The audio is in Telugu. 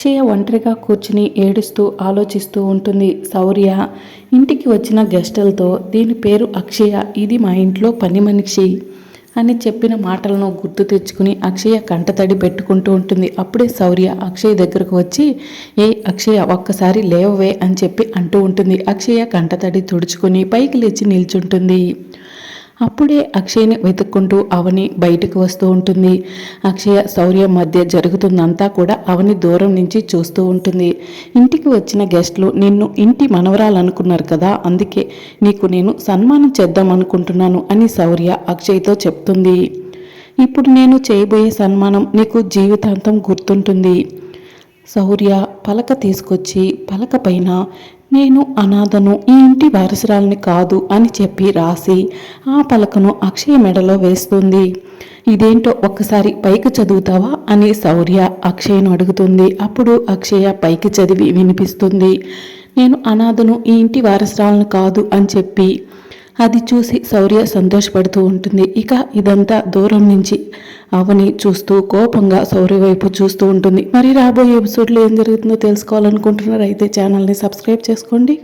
అక్షయ ఒంటరిగా కూర్చుని ఏడుస్తూ ఆలోచిస్తూ ఉంటుంది శౌర్య. ఇంటికి వచ్చిన గెస్టులతో దీని పేరు అక్షయ ఇది మా ఇంట్లో పని మనిషి అని చెప్పిన మాటలను గుర్తు తెచ్చుకుని అక్షయ కంటతడి పెట్టుకుంటూ ఉంటుంది. అప్పుడే శౌర్య అక్షయ్ దగ్గరకు వచ్చి ఏ అక్షయ ఒక్కసారి లేవవే అని చెప్పి అంటూ ఉంటుంది. అక్షయ కంటతడి తుడుచుకుని పైకి లేచి నిల్చుంటుంది. అప్పుడే అక్షయ్ని వెతుక్కుంటూ అవని బయటకు వస్తూ ఉంటుంది. అక్షయ శౌర్య మధ్య జరుగుతుందంతా కూడా అవని దూరం నుంచి చూస్తూ ఉంటుంది. ఇంటికి వచ్చిన గెస్ట్లు నిన్ను ఇంటి మనవరాలనుకున్నారు కదా అందుకే నీకు నేను సన్మానం చేద్దాం అనుకుంటున్నాను అని శౌర్య అక్షయ్తో చెప్తుంది. ఇప్పుడు నేను చేయబోయే సన్మానం నీకు జీవితాంతం గుర్తుంటుంది శౌర్య పలక తీసుకొచ్చి పలక పైన నేను అనాథను ఈ ఇంటి వారసురాలిని కాదు అని చెప్పి రాసి ఆ పలకను అక్షయ మెడలో వేస్తుంది. ఇదేంటో ఒక్కసారి పైకి చదువుతావా? అని శౌర్య అక్షయను అడుగుతుంది. అప్పుడు అక్షయ పైకి చదివి వినిపిస్తుంది. నేను అనాథను ఈ ఇంటి వారసురాలను కాదు అని చెప్పి అది చూసి శౌర్య సంతోషపడుతూ ఉంటుంది. ఇక ఇదంతా దూరం నుంచి అవని చూస్తూ కోపంగా శౌర్య వైపు చూస్తూ ఉంటుంది. మరి రాబోయే ఎపిసోడ్లో ఏం జరుగుతుందో తెలుసుకోవాలనుకుంటున్నారు అయితే ఛానల్ని సబ్స్క్రైబ్ చేసుకోండి.